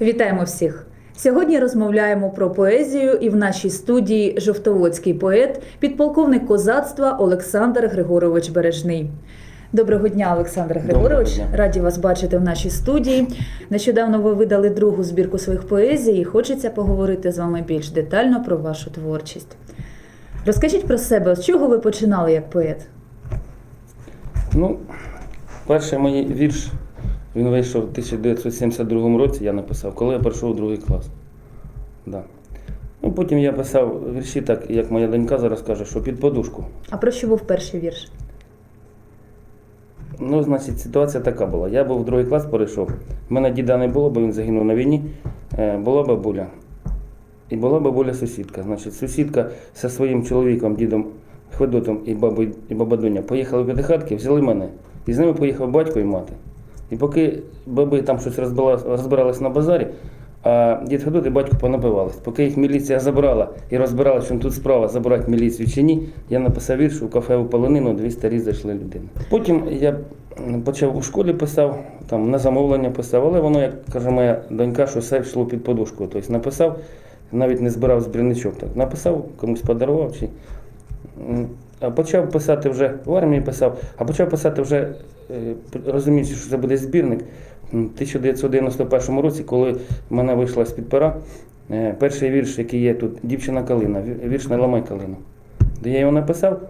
Вітаємо всіх! Сьогодні розмовляємо про поезію і в нашій студії жовтоводський поет, підполковник козацтва Олександр Григорович Бережний. Доброго дня, Олександр Григорович. Дня. Раді вас бачити в нашій студії. Нещодавно ви видали другу збірку своїх поезій. і Хочеться поговорити з вами більш детально про вашу творчість. Розкажіть про себе, з чого ви починали як поет? Ну, перший мій вірш, він вийшов у 1972 році, я написав, коли я прийшов у другий клас. Да. Ну, потім я писав вірші, так, як моя донька зараз каже, що під подушку. А про що був перший вірш? Ну, значить, ситуація така була. Я був в другий клас перейшов. У мене діда не було, бо він загинув на війні. Е, Була бабуля. І була бабуля сусідка. Значить, сусідка зі своїм чоловіком, дідом Хведотом і бабою і бабадуня поїхали в п'ятихатки, взяли мене. І з ними поїхав батько і мати. І поки баби там щось розбирали, розбирались на базарі, а дід Федот і батько понапивались. Поки їх міліція забрала і розбирала, що тут справа забрати міліцію чи ні, я написав вірш у кафе у полонину, дві старі зайшли людини. Потім я почав у школі писав, там на замовлення писав, але воно, як каже моя донька, що все йшло під подушку. Тобто написав, навіть не збирав збірничок. Так. Написав, комусь подарував. Чи... А почав писати вже в армії писав, а почав писати вже, е, розуміючи, що це буде збірник. в 1991 році, коли в мене вийшла з-під пера, е, перший вірш, який є тут, дівчина калина, вірш не ламай калину. Де я його написав,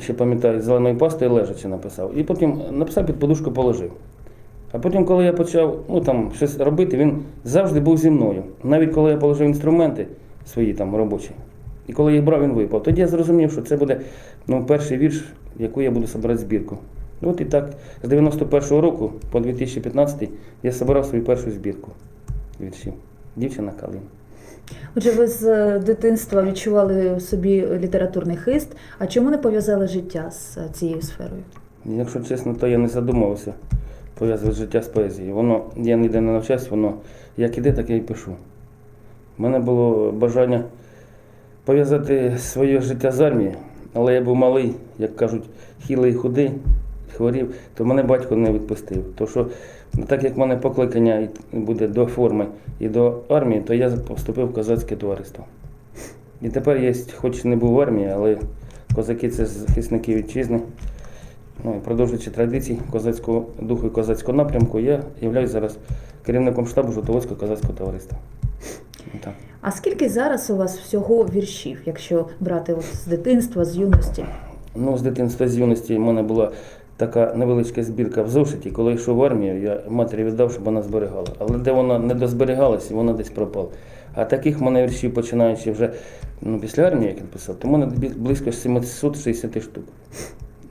ще пам'ятаю, зеленою пастою лежачи написав. І потім написав під подушку положив. А потім, коли я почав ну, там, щось робити, він завжди був зі мною. Навіть коли я положив інструменти свої там робочі, і коли я їх брав, він випав. Тоді я зрозумів, що це буде ну, перший вірш, яку я буду збирати збірку. От і так, з 91-го року по 2015 я збирав свою першу збірку віршів. Дівчина Калина. Отже, ви з е, дитинства відчували в собі літературний хист. А чому не пов'язали життя з е, цією сферою? Якщо чесно, то я не задумувався пов'язувати життя з поезією. Воно, я ніде не навчався, воно як іде, так я і пишу. У мене було бажання пов'язати своє життя з армією, але я був малий, як кажуть, хілий худий, хворів, то мене батько не відпустив. То що, так як в мене покликання буде до форми і до армії, то я поступив в козацьке товариство. І тепер я, хоч не був в армії, але козаки це захисники вітчизни. Ну, продовжуючи традиції козацького духу і козацького напрямку, я являюсь зараз керівником штабу Жовтоводського козацького товариства. Так. А скільки зараз у вас всього віршів, якщо брати от з дитинства, з юності? Ну, з дитинства з юності в мене була така невеличка збірка в зошиті. Коли йшов в армію, я матері віддав, щоб вона зберігала. Але де вона не дозберігалася, вона десь пропала. А таких в мене віршів, починаючи вже ну, після армії, як я писав, то в мене близько 760 штук.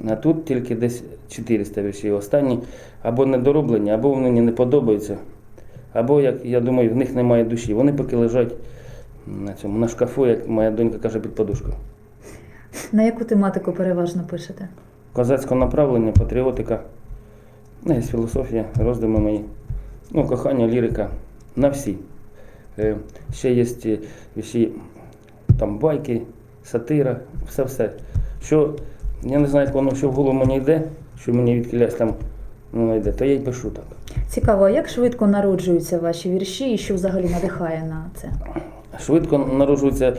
А тут тільки десь 400 віршів. Останні або недороблені, або вони мені не подобаються, або, як я думаю, в них немає душі. Вони поки лежать на цьому на шкафу, як моя донька каже, під подушкою. На яку тематику переважно пишете? Козацького направлення, патріотика, ну, філософія, роздуми мої, ну, кохання, лірика, на всі. Е, ще є ті вірші, там байки, сатира, все-все. Що, я не знаю, як воно що в голову мені йде, що мені відкилясь там ну, йде, то я й пишу так. Цікаво, як швидко народжуються ваші вірші і що взагалі надихає на це? Швидко народжуються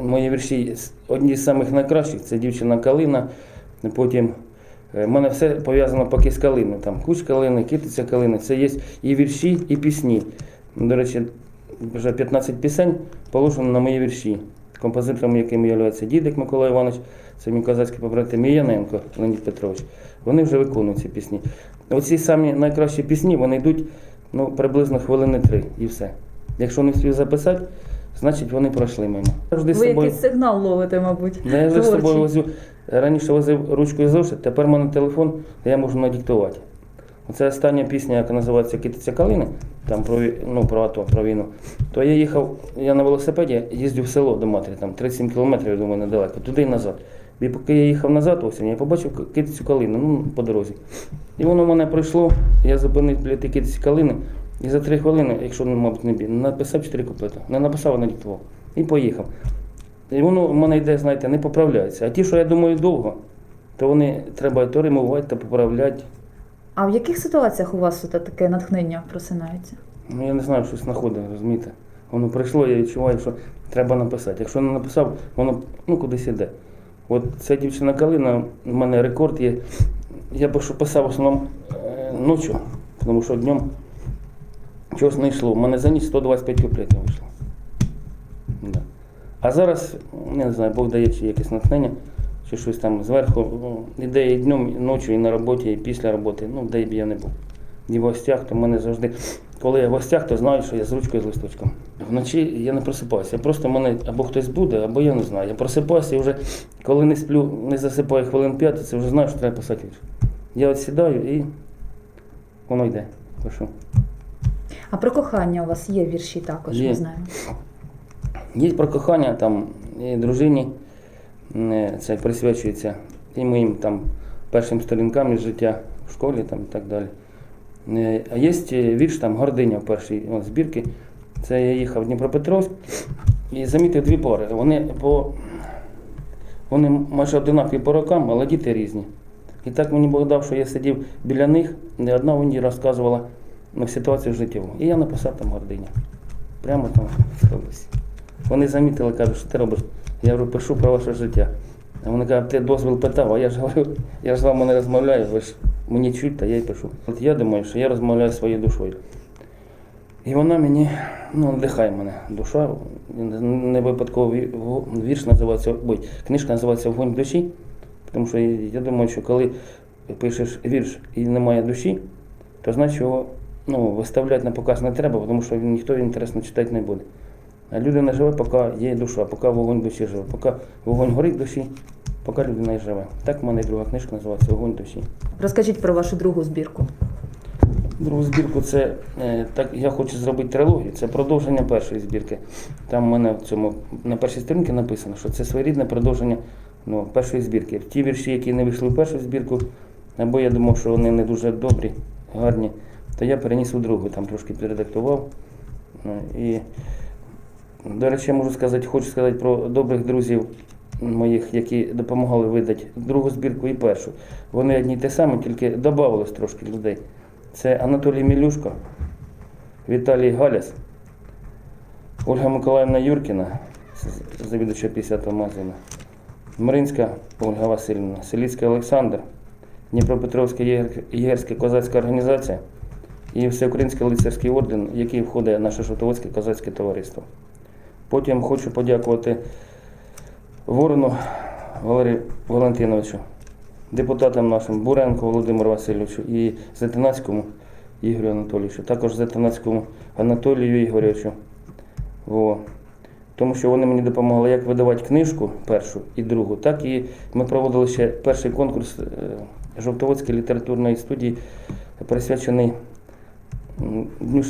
мої вірші. Одні з самих найкращих це дівчина Калина. Потім е, в мене все пов'язано поки з калини. Там куч калини, китиця калини. Це є і вірші, і пісні. До речі, вже 15 пісень положено на мої вірші. Композитором, яким є Дідик Микола Іванович, це мій козацький побратим і Леонід Петрович. Вони вже виконують ці пісні. Оці самі найкращі пісні, вони йдуть ну, приблизно хвилини три і все. Якщо не встиг записати, значить вони пройшли мимо. Завжди Ви собою. якийсь сигнал ловите, мабуть. Да, я вже з собою возив. Раніше возив ручку і зошит, тепер в мене телефон, де я можу надиктувати. Оце остання пісня, яка називається Китиця Калини, там про, ну, про АТО, про війну. То я їхав, я на велосипеді їздив в село до матері, там 37 кілометрів, я думаю, недалеко, туди і назад. І поки я їхав назад осінь, я побачив китицю калину, ну, по дорозі. І воно в мене пройшло, я зупинив біля тієї китиці калини, і за три хвилини, якщо, ну, мабуть, не біг, написав чотири куплета. Не написав, а надиктував. І поїхав. І воно в мене йде, знаєте, не поправляється. А ті, що я думаю довго, то вони треба то римувати, то поправляти. А в яких ситуаціях у вас таке натхнення просинається? Ну, я не знаю, щось знаходив, розумієте. Воно прийшло, я відчуваю, що треба написати. Якщо не написав, воно ну, кудись іде. От ця дівчина Калина, в мене рекорд є. Я пишу, писав в основному е, ночі, тому що днем чогось не йшло. У мене за ніч 125 куплетів вийшло. Да. А зараз, не знаю, Бог дає чи якесь натхнення, чи щось там зверху. Ну, іде і днем, і ночі, і на роботі, і після роботи. Ну, де б я не був. І в гостях, то в мене завжди, коли я в гостях, то знаю, що я з ручкою з листочком. Вночі я не просипаюся. Я просто мене або хтось буде, або я не знаю. Я просипаюся і вже коли не сплю, не засипаю хвилин 5, це вже знаю, що треба писати вірш. Я от сідаю і воно йде. Пишу. А про кохання у вас є вірші також, Є. ми знаємо. Є про кохання там і дружині, е, це присвячується і моїм там першим сторінкам із життя в школі там, і так далі. Е, А є вірш там Гординя в першій от, збірці. Це я їхав в Дніпропетровськ і замітив дві пари. Вони по вони майже одинакові по рокам, але діти різні. І так мені Бог дав, що я сидів біля них, не одна мені розказувала ситуацію життєву. І я написав там гординя. Прямо там в. Вони замітили, кажуть, що ти робиш? Я говорю, пишу про ваше життя. А вони кажуть, ти дозвіл питав, а я ж говорю, я ж з вами не розмовляю, ви ж мені чуть, та я й пишу. От я думаю, що я розмовляю своєю душою. І вона мені ну, надихає мене душа. Не випадково вірш називається, ой, книжка називається Вогонь душі. Тому що я думаю, що коли пишеш вірш і немає душі, то значить його ну, виставляти на показ не треба, тому що ніхто інтересно читати не буде. А людина живе, поки є душа, поки вогонь душі живе, поки вогонь горить душі, поки людина і живе. Так в мене друга книжка називається Вогонь душі. Розкажіть про вашу другу збірку. Другу збірку це е, так, я хочу зробити трилогію. Це продовження першої збірки. Там в мене в цьому на першій сторінці написано, що це своєрідне продовження ну, першої збірки. Ті вірші, які не вийшли в першу збірку, або я думав, що вони не дуже добрі, гарні, то я переніс у другу, там трошки підредактував. Ну, І, до речі, я можу сказати, хочу сказати про добрих друзів моїх, які допомагали видати другу збірку і першу. Вони одні те саме, тільки додавалось трошки людей. Це Анатолій Мілюшко, Віталій Галяс, Ольга Миколаївна Юркіна, завідувача 50-го магазину, Маринська Ольга Васильівна, Селіцький Олександр, Дніпропетровська єгерська козацька організація і Всеукраїнський лицарський орден, в який входить наше Жовтоводське козацьке товариство. Потім хочу подякувати Ворону Валерію Валентиновичу, депутатам нашим Буренко Володимиру Васильовичу і Зетинацькому Ігорю Анатолійовичу, також Зетинацькому Анатолію Ігоревичу. Во. Тому що вони мені допомагали як видавати книжку першу і другу, так і ми проводили ще перший конкурс е, Жовтоводської літературної студії, присвячений Дню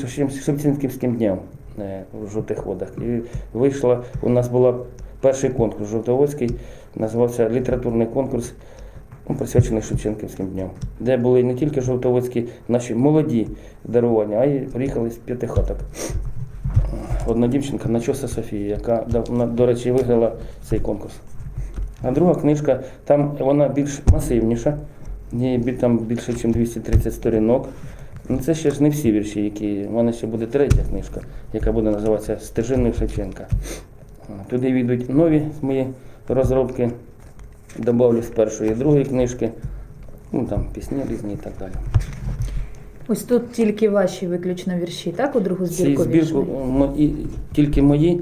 Шевченківським дням е, в жовтих водах. І вийшла, у нас була перший конкурс Жовтоводський, називався літературний конкурс, ну, присвячений Шевченківським дням, де були не тільки жовтоводські наші молоді дарування, а й приїхали з п'яти хаток. Одна дівчинка Начоса Софія, яка, до речі, виграла цей конкурс. А друга книжка, там вона більш масивніша, в там більше, ніж 230 сторінок. Ну, це ще ж не всі вірші, які. У мене ще буде третя книжка, яка буде називатися Стежиною Шевченка. Туди війдуть нові мої розробки, добавлю з першої і другої книжки, ну там пісні різні і так далі. Ось тут тільки ваші виключно вірші, так? У другу Ці збірку збірку мої, тільки мої,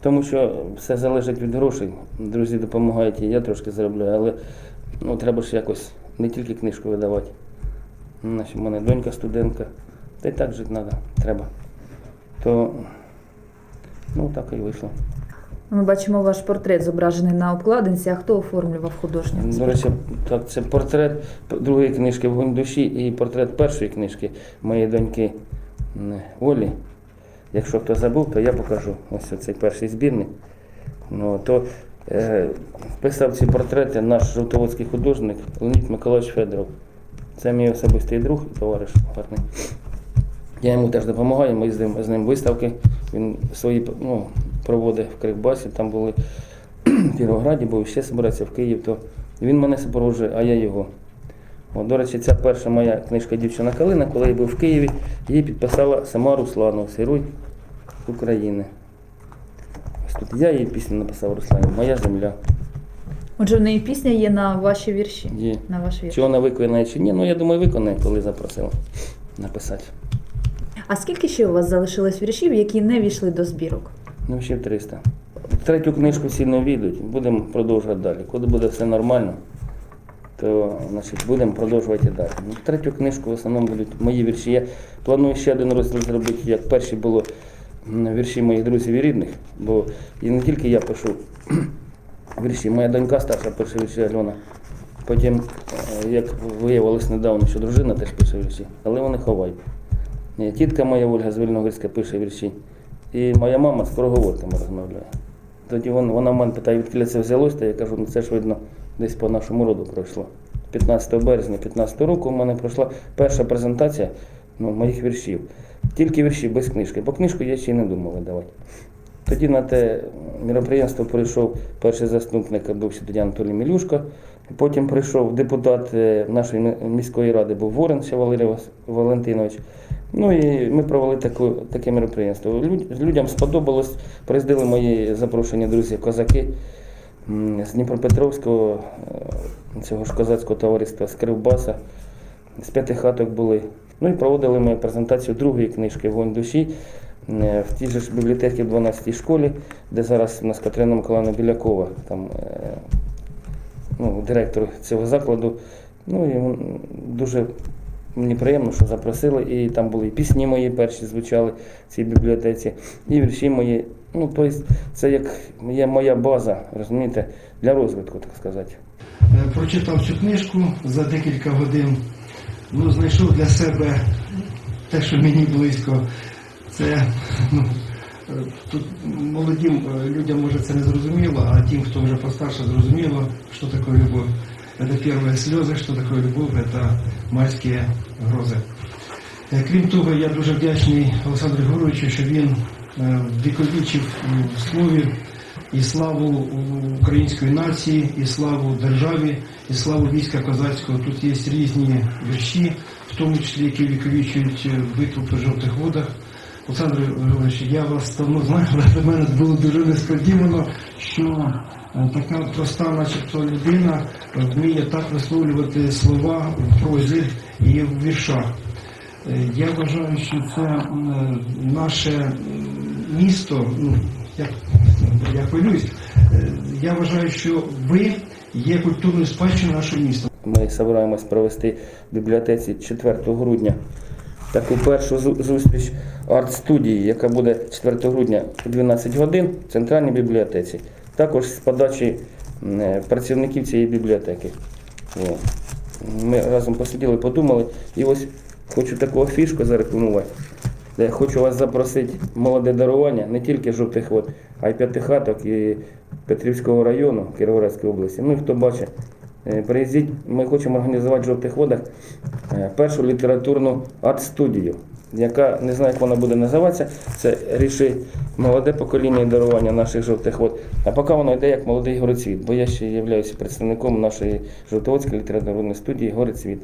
тому що все залежить від грошей. Друзі допомагають, і я трошки заробляю, але ну, треба ж якось не тільки книжку видавати. У мене донька студентка, та й так жити треба, треба. То ну так і вийшло. Ми бачимо ваш портрет зображений на обкладинці. А хто оформлював художню? До речі, так, це портрет другої книжки Вогонь душі і портрет першої книжки моєї доньки Олі. Якщо хто забув, то я покажу. Ось цей перший збірник. Ну, то е, писав ці портрети наш жовтоводський художник Леонід Миколаївич Федоров. Це мій особистий друг і товариш гарний. Я йому теж допомагаю, ми їздимо з ним виставки. Він свої ну, проводить в Кривбасі, там були в Кіровограді, був ще збирається в Київ, то він мене супроводжує, а я його. От, до речі, ця перша моя книжка Дівчина Калина, коли я був в Києві, її підписала сама Русланова, Сируй України. Ось тут я її пісню написав Руслані, Моя земля. Отже, в неї пісня є на ваші вірші. Є. На ваш вірш. Чи вона виконає, чи ні, ну я думаю, виконає, коли запросила написати. А скільки ще у вас залишилось віршів, які не війшли до збірок? Ну, ще 300. Третю книжку всі не війдуть, будемо продовжувати далі. Коли буде все нормально, то значить, будемо продовжувати далі. Ну, третю книжку в основному будуть мої вірші. Я планую ще один розділ зробити, як перші було вірші моїх друзів і рідних, бо і не тільки я пишу вірші, моя донька старша пише вірші Альона. Потім, е, як виявилось недавно, що дружина теж пише вірші, але вони ховають. Тітка моя Ольга з Вільногорська пише вірші. І моя мама з круговорками розмовляє. Тоді вона, вона в мене питає, відкіля це взялось, та я кажу, ну це ж видно, десь по нашому роду пройшло. 15 березня 15 року у мене пройшла перша презентація ну, моїх віршів. Тільки вірші без книжки, бо книжку я ще й не думав видавати. Тоді на те мероприємство прийшов перший заступник, ще тоді Анатолій Мілюшко. Потім прийшов депутат е, нашої міської ради, був Ворон ще Валерій Валентинович. Ну і ми провели таку, таке мероприємство. Люд- Людям сподобалось, приїздили мої запрошені друзі козаки з Дніпропетровського, е, цього ж козацького товариства з Кривбаса, з п'яти хаток були. Ну і проводили ми презентацію другої книжки Вогонь душі е, в тій же ж бібліотеці в 12-й школі, де зараз у нас Катерина Миколаївна Білякова, там ну, директор цього закладу. Ну і дуже мені приємно, що запросили. І там були і пісні мої перші звучали в цій бібліотеці, і вірші мої. Ну, тобто це як є моя база, розумієте, для розвитку, так сказати. Е, Прочитав цю книжку за декілька годин. Ну, знайшов для себе те, що мені близько. Це ну, тут молодим е, людям може це не зрозуміло, а тим, хто вже постарше, зрозуміло, що таке любов. Это первые сльози, що таке любов, це майські грози. Е, Крім того, я дуже вдячний Олександру Григоровичу, що він е, віковічив слові і славу української нації, і славу державі, і славу війська козацького. Тут є різні вірші, в тому числі які віковічують битву при жовтих водах. Олександр Григорович, я вас давно знаю, але для мене було дуже несподівано, що е, така проста, начебто, людина е, вміє так висловлювати слова в прозі і в віршах. Е, Я вважаю, що це наше місто, ну, я, я хвилююсь, я вважаю, що ви є культурною спадщиною нашого міста. Ми збираємось провести в бібліотеці 4 грудня таку першу зустріч арт-студії, яка буде 4 грудня о 12 годин в центральній бібліотеці. Також з подачі е, працівників цієї бібліотеки. Ми разом посиділи, подумали, і ось хочу таку афішку зарекламувати. Де хочу вас запросити молоде дарування не тільки жовтих вод, а й п'ятихаток і Петрівського району Кіровоградської області. Ну і хто бачить, е, приїздіть, ми хочемо організувати в жовтих водах е, першу літературну арт-студію, яка не знаю, як вона буде називатися. Це рішить молоде покоління і дарування наших жовтих вод. А поки воно йде як молодий горецвіт, бо я ще являюся представником нашої жовтоводської літературної студії Горецвіт.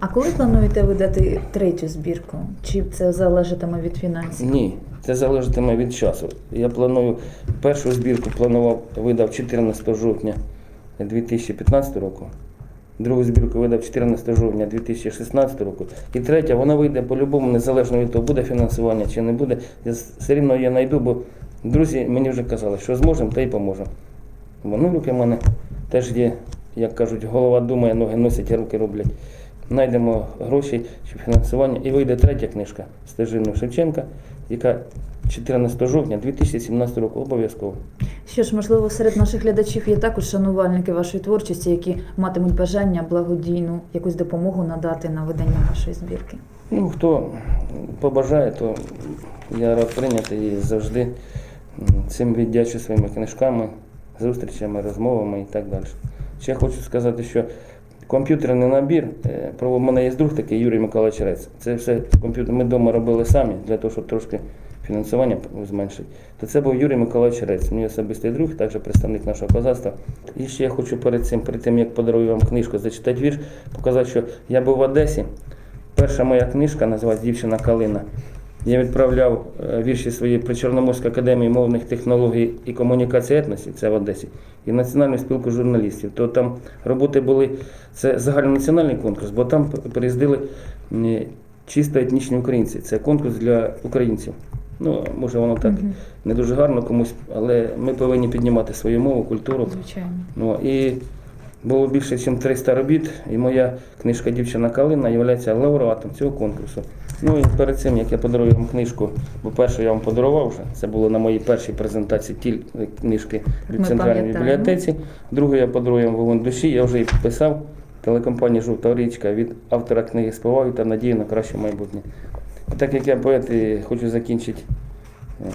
А коли плануєте видати третю збірку? Чи це залежатиме від фінансів? Ні, це залежатиме від часу. Я планую першу збірку планував, видав 14 жовтня 2015 року. Другу збірку видав 14 жовтня 2016 року. І третя, вона вийде по-любому, незалежно від того, буде фінансування чи не буде. Я все рівно її знайду, бо друзі мені вже казали, що зможемо, та й поможемо. Ну, руки в мене теж є, як кажуть, голова думає, ноги носять, а руки роблять. Знайдемо гроші чи фінансування. І вийде третя книжка Стежини Шевченка, яка 14 жовтня 2017 року обов'язково. Що ж, можливо, серед наших глядачів є також шанувальники вашої творчості, які матимуть бажання благодійну якусь допомогу надати на видання вашої збірки. Ну, хто побажає, то я рад прийняти і завжди цим віддячу своїми книжками, зустрічами, розмовами і так далі. Ще хочу сказати, що комп'ютерний набір. Е, Про мене є друг такий Юрій Миколаївич Рець. Це все комп'ютер. Ми вдома робили самі для того, щоб трошки фінансування зменшити. То це був Юрій Миколаївич Рець, мій особистий друг, також представник нашого козацтва. І ще я хочу перед цим, перед тим як подарую вам книжку, зачитати вірш, показати, що я був в Одесі. Перша моя книжка називається Дівчина Калина. Я відправляв е, вірші свої при Чорноморській академії мовних технологій і комунікації етносів, це в Одесі, і Національну спілку журналістів. То там роботи були, це загальнонаціональний конкурс, бо там приїздили чисто етнічні українці. Це конкурс для українців. Ну, може воно так Мгм. не дуже гарно комусь, але ми повинні піднімати свою мову, культуру. Звичайно. Ну, і було більше, ніж 300 робіт, і моя книжка Дівчина Калина є лауреатом цього конкурсу. Ну і перед цим, як я подарую вам книжку, бо першу я вам подарував вже, це було на моїй першій презентації тіль книжки Ми в центральній пам'ятаємо. бібліотеці. Другу я подарую вам вогонь душі, я вже її писав. Телекомпанія Жовта річка від автора книги «Споваю та надію на краще майбутнє. Так як я поет, хочу закінчити е,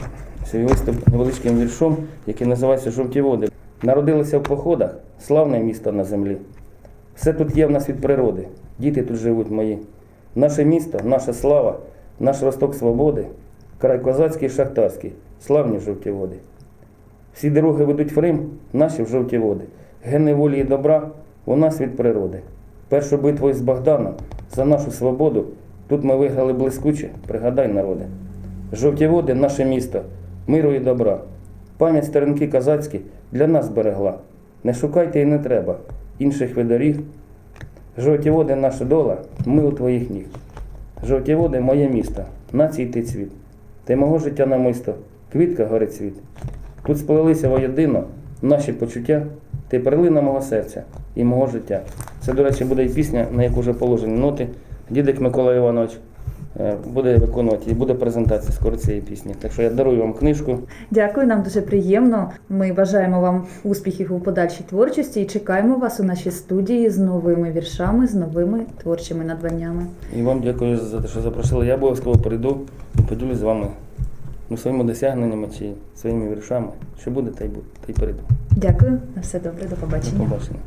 свій виступ невеличким віршом, який називається Жовті води. Народилися в походах, славне місто на землі. Все тут є в нас від природи, діти тут живуть мої. Наше місто, наша слава, наш росток свободи, край козацький і шахтарський, славні жовті води. Всі дороги ведуть в Рим, наші в жовті води. Гени волі і добра у нас від природи. Першу битву із Богданом за нашу свободу тут ми виграли блискуче, пригадай народи. Жовті води наше місто, миру і добра. Пам'ять сторінки козацькі для нас берегла. Не шукайте і не треба інших ви доріг. Жовті води наша дола, ми у твоїх ніг. Жовті води моє місто, націй ти цвіт. Ти мого життя намисто, квітка горить цвіт. Тут сплелися воєдино наші почуття, ти перлина мого серця і мого життя. Це, до речі, буде і пісня, на яку вже положені ноти. Дідик Микола Іванович е, буде виконувати і буде презентація скоро цієї пісні. Так що я дарую вам книжку. Дякую, нам дуже приємно. Ми бажаємо вам успіхів у подальшій творчості і чекаємо вас у нашій студії з новими віршами, з новими творчими надбаннями. І вам дякую за те, що запросили. Я обов'язково прийду і поділюсь з вами ну, своїми досягненнями чи своїми віршами. Що буде, та й буде, та й прийду. Дякую, на все добре, до До побачення. побачення.